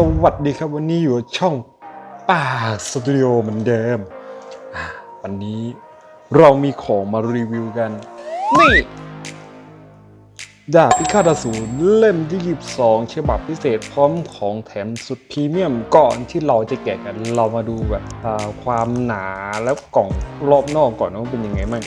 สวัสดีครับวันนี้อยู่ช่องป่าสตูดิโอเหมือนเดิม วันนี้เรามีของมารีวิวกัน นี่ดาบพิฆาตอสูรเล่มที่ 22 ฉบับพิเศษพร้อมของแถมสุดพรีเมียมก่อนที่เราจะแกะกัน เรามาดูแบบความหนาแล้วกล่องรอบนอกก่อนว่าเป็นยังไงบ้าง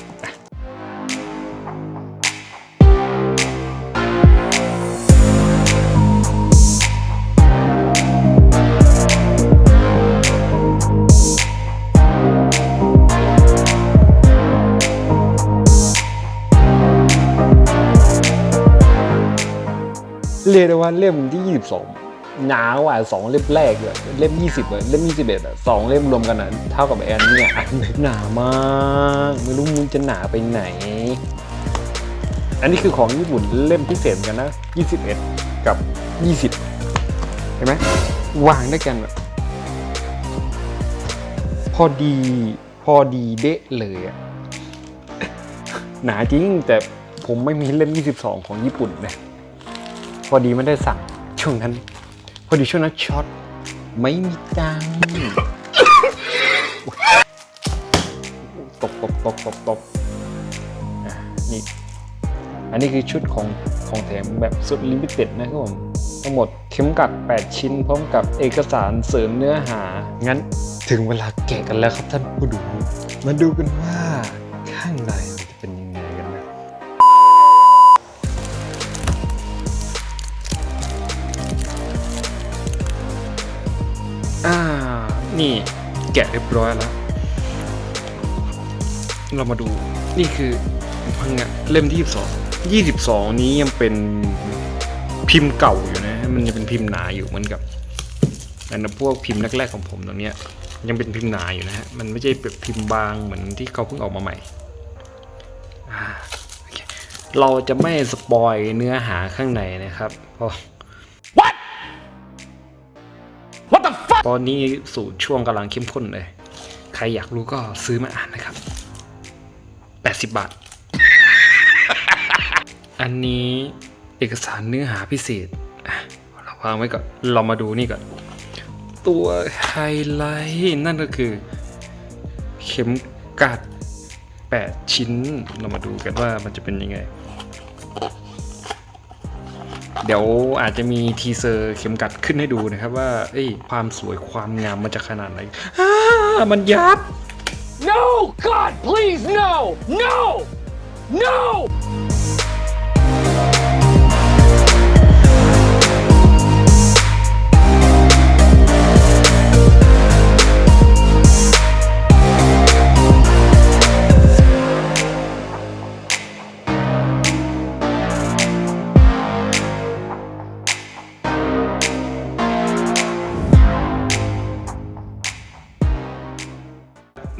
เรียกได้ว่าเล่มที่ 22หนากว่าสองเล่มแรกเลยเล่ม 20เลยเล่ม 21อะสองเล่มรวมกันอะเท่ากับแอนเนี่ยอันหนึ่งหนามากไม่รู้มึงจะหนาไปไหน อันนี้คือของญี่ปุ่นเล่มพิเศษกันนะ 21 กับ 20 เห็นไหมวางด้วยกันแบบพอดีพอดีเดะเลยอะหนาจริงแต่ผมไม่มีเล่ม 22 ของญี่ปุ่นนะ พอดีไม่ได้สั่งช่วงนั้น พอดีช่วงนั้นช็อตไม่มีตังตบตบตบตบตบนี่ อันนี้คือชุดของของแถมแบบสุดลิมิเต็ดนะครับผม ทั้งหมดเข็มกัด 8 ชิ้น พร้อมกับเอกสารเสริมเนื้อหา งั้นถึงเวลาแกะกันแล้วครับท่านผู้ดู มาดูกันว่า นี่แกะเรียบร้อยแล้ว เรามาดูนี่คือพังงะเล่มที่22 22นี้ยังเป็นพิมพ์เก่าอยู่นะ มันยังเป็นพิมพ์หนาอยู่เหมือนกับอันนั้นพวกพิมพ์แรกๆของผมตรงเนี้ยยังเป็นพิมพ์หนาอยู่นะฮะ มันไม่ใช่แบบพิมพ์บางเหมือนที่เขาเพิ่งออกมาใหม่เเราจะไม่สปอยเนื้อหาข้างในนะครับ เพราะ ตอนนี้สู่ช่วงกำลังเข้มข้นเลย ใครอยากรู้ก็ซื้อมาอ่านนะครับ 80 บาท อันนี้เอกสารเนื้อหาพิเศษเราวางไว้ก่อน เรามาดูนี่ก่อน ตัวไฮไลท์นั่นก็คือ เข็มกัด 8 ชิ้น เรามาดูกันว่ามันจะเป็นยังไง เดี๋ยวอาจจะมีทีเซอร์เข็มกัดขึ้นให้ดูนะครับว่าเอ้ยความสวยความงามมันจะขนาดไหนมันยับ No! God, please, no! No! No!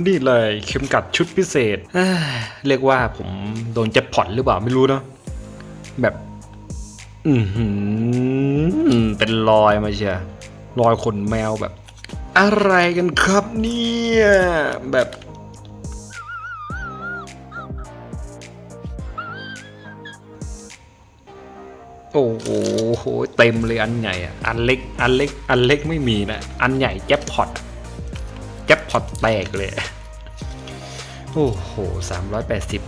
นี่เลยเข็มกัดชุดพิเศษเเรียกว่าผมโดนแจ็คพอตหรือเปล่าไม่รู้เนอะแบบ อือหือเป็นรอยมาเชียร์รอยขนแมวแบบ อะไรกันครับเนี่ยแบบโอ้โห เต็มเลยอันใหญ่ อันเล็ก อันเล็ก อันเล็กไม่มีนะ อันใหญ่แจ็คพอต พอตแตกเลย โอ้โหสามร้อยแปดสิบ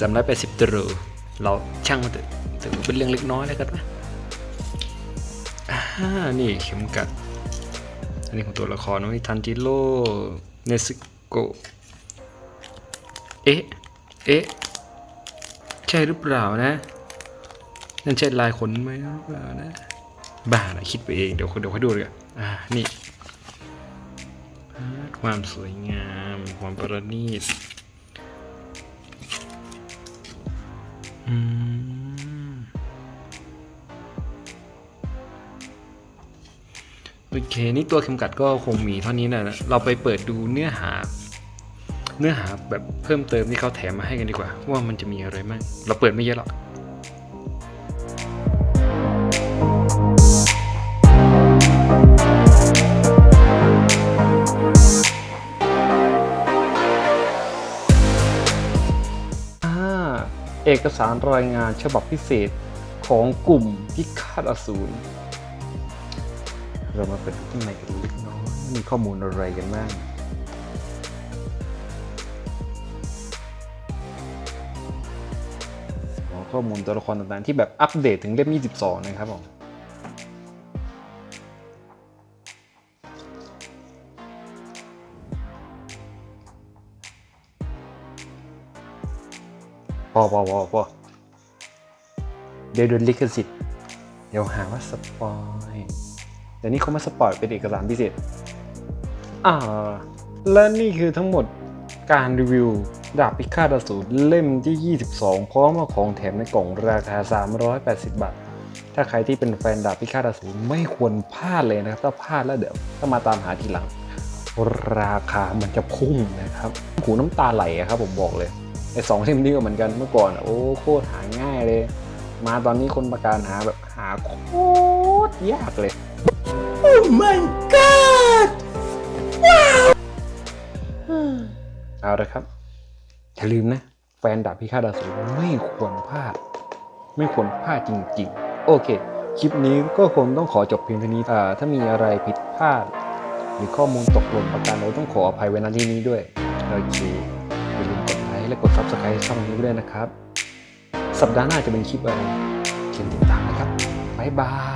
สามร้อยแปดสิบตรูเราช่างมันเถอะถือเป็นเรื่องเล็กน้อยแล้วกันนะอ่านี่เข็มกัด อันนี้ของตัวละครนะทันจิโร่เนสโกเอ๊ะ เอ๊ะ ใช่หรือเปล่านะ นั่นใช่ลายขนไหมหรือเปล่านะ บ้านะคิดไปเอง เดี๋ยวเดี๋ยวค่อยดูเลยกันอ่า นี่ ความสวยงาม ความประณีตอืมโอเค นี่ตัวเข็มกัดก็คงมีเท่านี้นะเราไปเปิดดูเนื้อหา เนื้อหาแบบเพิ่มเติมที่เขาแถมมาให้กันดีกว่า ว่ามันจะมีอะไรบ้างเราเปิดไม่เยอะหรอก อกสารรายงานฉบับพิเศษของกลุ่มพิฆาตอสูร เรามาเปิดข้างในกันเล็กน้อยมีข้อมูลอะไรกันบ้างอ๋อข้อมูลตัวละครต่างๆที่แบบอัปเดตถึงเล่ม 22 นะครับผม อพอพอพอเดี๋ยวโดนลิขสิทธิ์เดี๋ยวหาว่าสปอยเดี๋ยวนี้เขามาสปอยเป็นเอกสารพิเศษอ่าและนี่คือทั้งหมดการรีวิวดาบพิฆาตอสูรเล่มที่ 22 พร้อมกับของแถมในกล่องราคา 380 บาท ถ้าใครที่เป็นแฟนดาบพิฆาตอสูรไม่ควรพลาดเลยนะครับ ถ้าพลาดแล้วเดี๋ยวก็มาตามหาทีหลัง ราคามันจะพุ่งนะครับหูน้ำตาไหลครับผมบอกเลย ไอ้สองเล่มนี้ก็เหมือนกันเมื่อก่อนอะโอ้โคตรหาง่ายเลย มาตอนนี้คนประกาศหาแบบหาโคตรยากเลยเอาละครับ อย่าลืมนะ แฟนดาบพิฆาตอสูรไม่ควรพลาด ไม่ควรพลาดจริงๆ โอเค คลิปนี้ก็คงต้องขอจบเพียงเท่านี้อ่าถ้ามีอะไรผิดพลาด หรือข้อมูลตกหล่นประการใดต้องขออภัยไว้ณที่นี้ด้วยโอเค ค์และกด subscribe ช่องนี้ด้วยนะครับ สัปดาห์หน้าจะเป็นคลิปอะไรเชิญติดตามนะครับ บ๊ายบาย